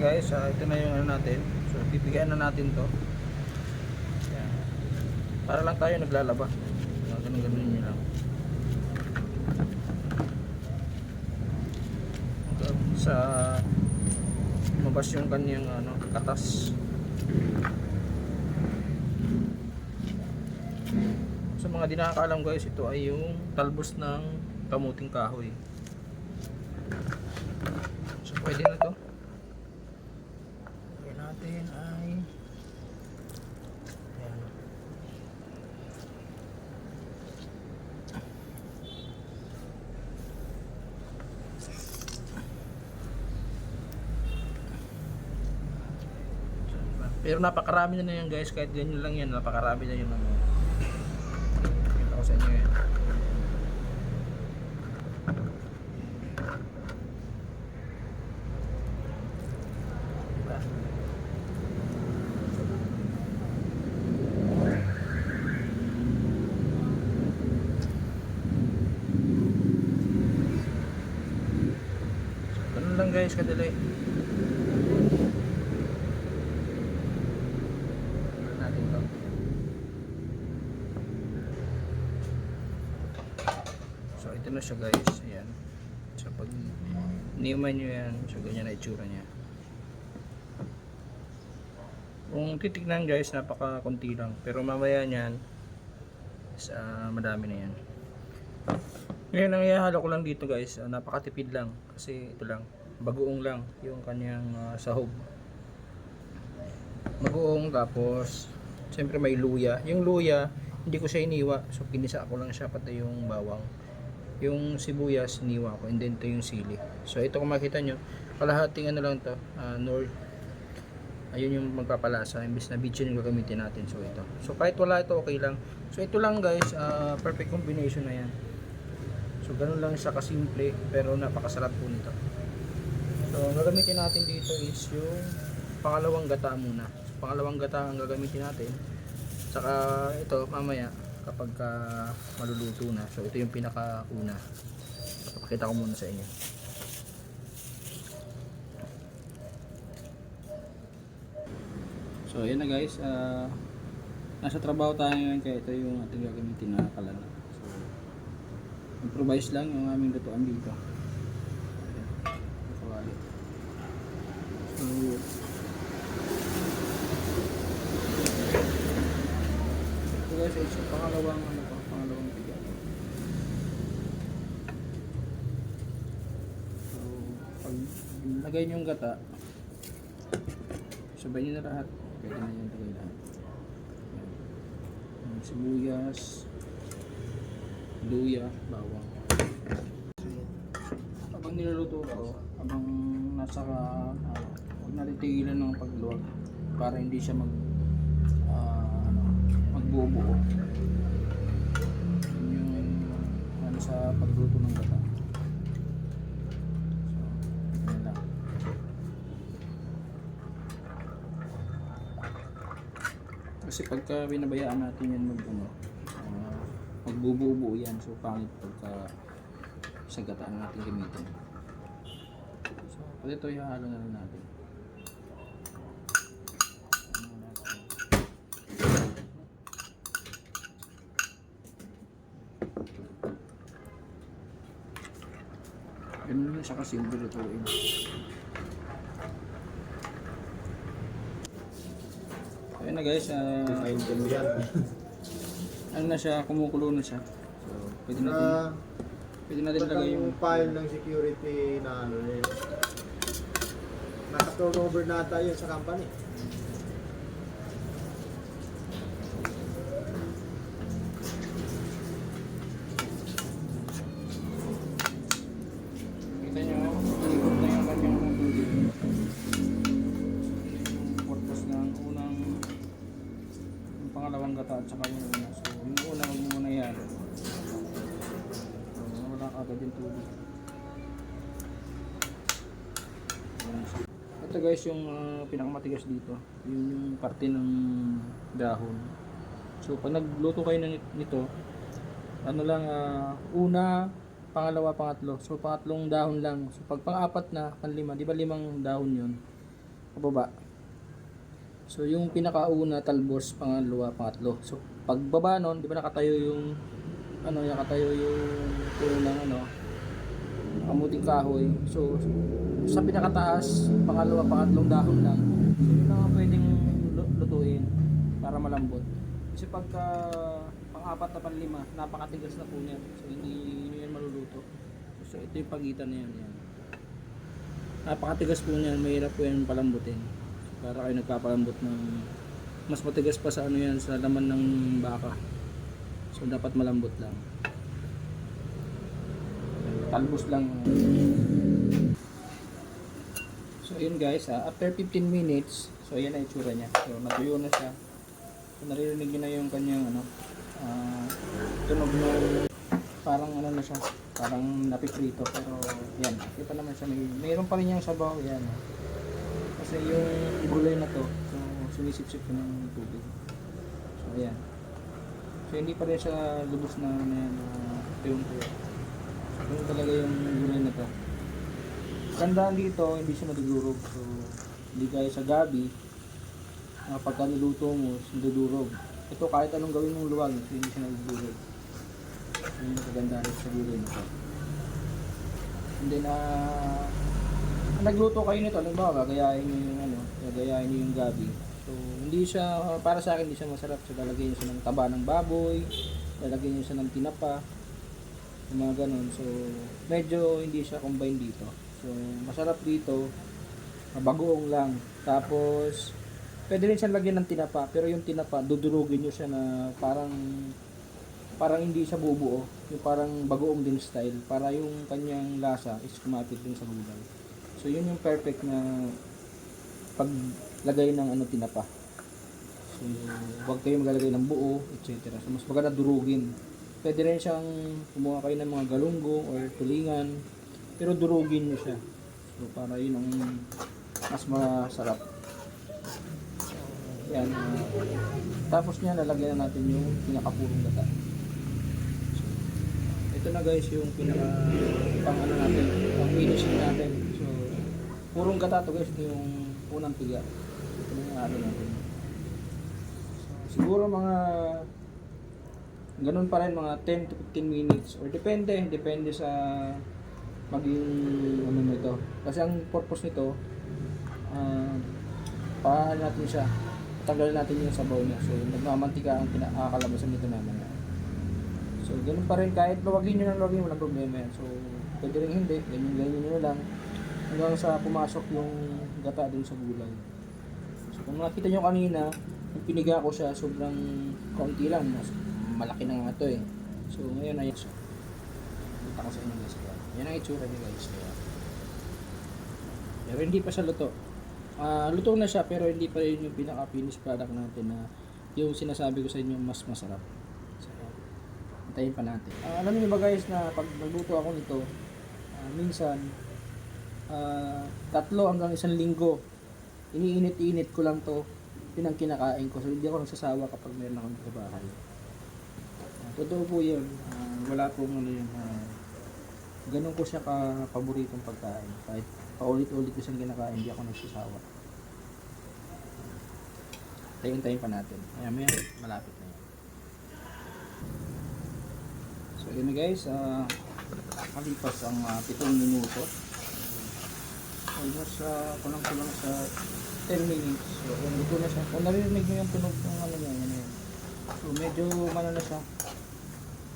guys, ah, ito na yung ano natin. So bibigyan na natin to. Yan. Para lang tayo naglalaba. Mga Ganun ganun nyo lang. Sa mabas yung kanyang ano, katas. Sa mga di nakakaalam guys, ito ay yung talbos ng kamuting kahoy. So pwede na to. Lagyan natin ay Ayan. Pero napakarami na na yan guys, kahit ganyan lang yan, napakarami na yun ano. Kita ko sa inyo yan. Diba? Guys, kadali. Ganun natin to. So ito na siya guys, ayan. So pag niman nyo yan, so ganyan na itsura niya. Kung titignan guys, napaka konti lang. Pero mamaya niyan, is, ah, madami na yan. Ngayon ang ihahalo ko lang dito guys, ah, napakatipid lang. Kasi ito lang, bagoong lang yung kanyang ah, sahog. Bagoong tapos, siyempre may luya. Yung luya, hindi ko siya iniwa. So pinisa ko lang siya pati yung bawang. Yung sibuyas, iniwa ko. And then ito yung sili. So ito kung makita nyo, kalahating ano lang to, ah, nor ayun yung magpapalasa. Imbis na bitchin yung gagamitin natin. So ito. So kahit wala ito okay lang. So ito lang guys. Ah, perfect combination na yan. So ganun lang siya kasimple pero napakasarap po nito. So ang gagamitin natin dito is yung pangalawang gata muna. So, pangalawang gata ang gagamitin natin. Saka ito mamaya kapag ka maluluto na so ito yung pinaka una papakita ko muna sa inyo So, ayan na guys. ah nasa trabaho tayo ngayon kaya ito yung ating gagamitin na kalana. So, improvise lang yung aming lutuan dito. Ayan. Kawali. So, ito guys, it's yung pangalawang ano pa, pangalawang tiga. So, pag lagay nyo yung gata, sabay nyo na lahat. Pwede na yung lagay lahat. Yung Sibuyas, luya, bawang. Habang niluluto ko, habang nasa uh, huwag natin tigilan ng pagluwag para hindi siya mag ah, ano, magbubuo. Sa pagluto ng gata. So, yun lang. Kasi pagka binabayaan natin yan mag ano, ah, magbubuo yan. So pangit pagka sa gataan natin gamitin. So pwede ito ihalo na lang natin. Ganun lang siya kasimple lutuin. Ayun na guys, ah, Maintindihan. ano na siya, kumukulo na siya. So, pwede natin, Na, pwede natin lagay yung yung file ng security na ano eh. Naka-turnover na tayo sa company. Kita nyo, ikot na yung kanyang tubig. Yung purpose ng unang, yung pangalawang gata at saka yung una. So, yung una, huwag mo muna yan. So, wala ka agad yung tubig. Ayan. Ito guys, yung ah, pinakamatigas dito. Yun yung parte ng dahon. So, pag nagluto kayo nito, ano lang, ah, una, pangalawa, pangatlo. So, pangatlong dahon lang. So, pag pang-apat na, panlima, di ba limang dahon yun? pababa. So yung pinakauna talbos, pangalawa, pangatlo. So pagbaba nun, di ba nakatayo yung ano, nakatayo yung puno ano, kamuting kahoy. So sa pinakataas, pangalawa, pangatlong dahon lang. So yun lang ang pwedeng lu- lutuin para malambot. Kasi pagka pang-apat na panlima, napakatigas na po niyan. So hindi nyo yan maluluto. So ito yung pagitan na yan. Napakatigas po niyan, mahirap po yan palambutin. So, para kayo nagpapalambot ng mas matigas pa sa ano yan, sa laman ng baka. So dapat malambot lang. Talbos lang. So yun guys, ah, after 15 minutes, so yan ang itsura niya. So natuyo na siya. So naririnig niyo na yung kanyang ano, ah, tunog ng parang ano na siya, parang napiprito pero yan, kita naman siya may mayroon pa rin yung sabaw yan. Kasi yung gulay na to, so sumisip-sip ko ng tubig. So ayan. So hindi pa rin siya lubos na yan, na tuyong tuyo. Yun talaga yung gulay na to. Gandaan dito, hindi siya nadudurog. So hindi gaya sa gabi, na pagka niluto mo, nadudurog. Ito kahit anong gawin mong luwag, hindi siya nadudurog. So yun ang kagandahan sa gulay na to. And then, ang nagluto kayo nito, halimbawa, gagayahin nyo yung ano, gagayahin nyo yung gabi. So, hindi siya, para sa akin, hindi siya masarap. So, lalagyan nyo siya ng taba ng baboy, lalagyan nyo siya ng tinapa, yung mga ganun. So, medyo hindi siya combine dito. So, masarap dito, bagoong lang. Tapos, pwede rin siya lagyan ng tinapa, pero yung tinapa, dudurugin nyo siya na parang parang hindi siya bubuo, yung parang bagoong din style, para yung kanyang lasa is kumapit din sa gulay. So yun yung perfect na paglagay ng ano tinapa. So wag kayong maglalagay ng buo, etc. So mas maganda durugin. Pwede rin siyang kumuha kayo ng mga galunggong or tulingan, pero durugin nyo siya. So para yun ang mas masarap. So, yan. tapos niya lalagyan na natin yung pinakapurong gata. Ito na guys yung pinaka pang ano natin, pang finishing natin. So, purong gata to guys, ito yung unang piga. Ito yung ano natin. So, siguro mga ganun pa rin mga 10 to 15 minutes or depende, depende sa maging ano nito. Kasi ang purpose nito ah paano natin siya tanggalin natin yung sabaw niya. So, nagmamantika ang pinakakalabasan nito naman. So, ganun pa rin. Kahit luwagin nyo ng luwagin, walang problema yan. So, pwede rin hindi. Ganyan, ganyan nyo lang. Hanggang sa pumasok yung gata dun sa gulay. So, kung nakita nyo kanina, yung piniga ko siya, sobrang kaunti lang. Malaki na nga ito eh. So, ngayon ay so, Kita ko sa inyo guys. Yan ang itsura niya guys. Kaya, pero hindi pa siya luto. Ah, luto na siya pero hindi pa rin yung pinaka-finished product natin na yung sinasabi ko sa inyo mas masarap. So, Antayin pa natin. Ah, alam niyo ba guys na pag nagluto ako nito, ah, minsan ah, tatlo hanggang isang linggo iniinit-init ko lang to yun kinakain ko so hindi ako nagsasawa kapag meron akong sa bahay Ah, totoo po yun Ah, wala pong ano yun ah, ganun ko siya ka paboritong pagkain kahit paulit-ulit ko siyang kinakain hindi ako nagsasawa tayin-tayin pa natin maya maya malapit na yan So yun na guys, ah kalipas ang uh, 7 minuto. Almost uh, kulang-kulang sa 10 minutes. So luto na siya, kung narinig nyo yung tunog ng ano yan, yan. So medyo ano siya.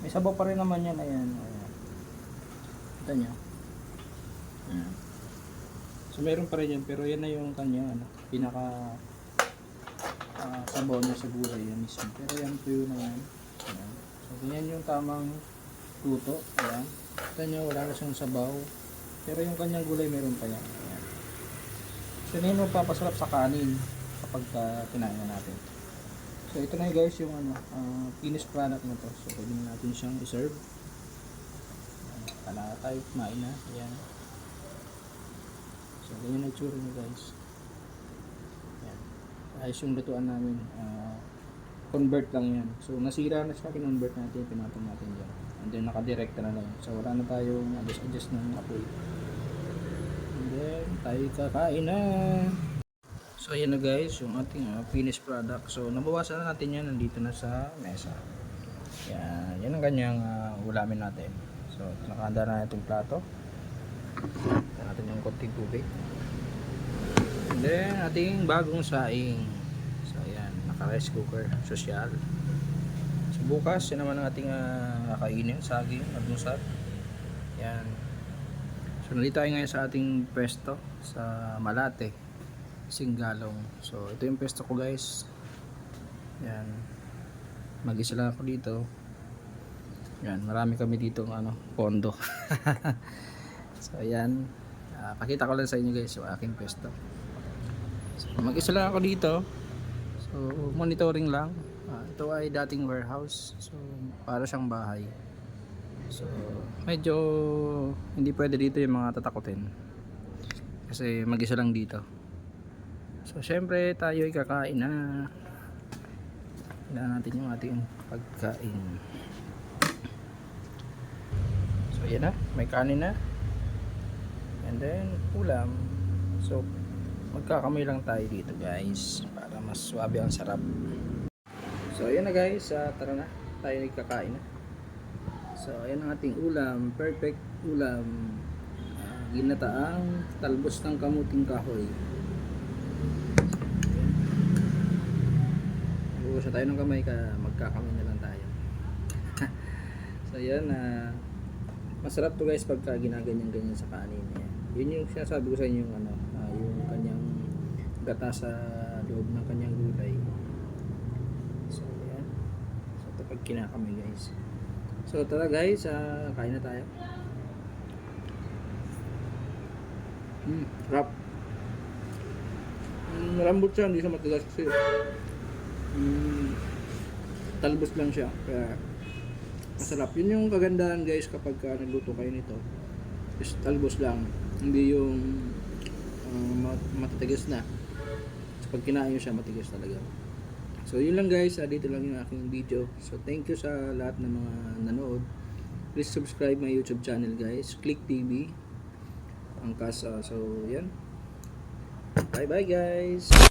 May sabaw pa rin naman yan, ayan. ayan. Kita nyo. Ayan. So meron pa rin yan, pero yan na yung kanya, ano, pinaka ah, sabaw niya sa gulay yan mismo. Pero yan tuyo na yan. Ayan. So, ganyan yung tamang luto. Ayan. Kita nyo, wala na siyang sabaw. Pero yung kanyang gulay, meron pa yan. Ayan. So, yun yung magpapasarap sa kanin kapag uh, kinain na natin. So, ito na guys, yung ano, ah, finished product na to. So, pwede na natin siyang i-serve. Kala tayo kumain na. Ayan. So, ganyan ang itsura niya guys. Ayan. Ayos yung lutuan namin. Ah, convert lang yan. So, nasira na siya, kinonvert natin, pinatong natin dyan. And then, nakadirekta na lang. So, wala na tayong adjust-adjust ng apoy. And then, tayo kakain na. So ayan na guys, yung ating ah, finished product. So nabawasan na natin yan, nandito na sa mesa. Yan, yan ang kanyang ah, ulamin natin. So nakahanda na itong plato. Ito natin yung konting tubig. And then ating bagong saing. So ayan, naka rice cooker, social. So bukas, yan naman ang ating ah, kakainin, saging, almusal. Yan. So nandito tayo ngayon sa ating pwesto sa Malate, Singalong. So ito yung pwesto ko guys. Yan. Mag-isa lang ako dito. Yan, marami kami dito ng ano, pondo. so ayan. Ah, pakita ko lang sa inyo guys yung aking pwesto. So, mag-isa lang ako dito. So monitoring lang. Ah, ito ay dating warehouse. So para siyang bahay. So, medyo hindi pwede dito yung mga tatakutin. Kasi mag-isa lang dito. So, syempre tayo ay kakain na. Kailangan natin yung ating pagkain. So, yan na. May kanin na. And then, ulam. So, magkakamay lang tayo dito guys. Para mas swabe ang sarap. So, ayan na guys. Ah, tara na. Tayo ay kakain na. So, ayan ang ating ulam. Perfect ulam. Ah, ginataang talbos ng kamuting kahoy. Na tayo ng kamay ka magkakamay na lang tayo. so, ayan na masarap to guys pagka ginaganyan-ganyan sa kanin. Ayan. Yun yung sinasabi ko sa inyo yung ano, ah, yung kanyang gata sa loob ng kanyang gulay. So, ayan. So, ito pag kinakamay guys. So tara guys, ah, kain na tayo. Hmm, rap. Mm, malambot siya, hindi siya matigas kasi mm, talbos lang siya. Kaya masarap. Yun yung kagandahan guys kapag ka nagluto kayo nito. Is talbos lang. Hindi yung ah, mat- matatigas na. So, pag kinain nyo siya, matigas talaga. So yun lang guys, ah, dito lang yung aking video. So thank you sa lahat ng mga nanood. Please subscribe my YouTube channel guys, Click TV. Ang kasa. So yan. Bye bye guys.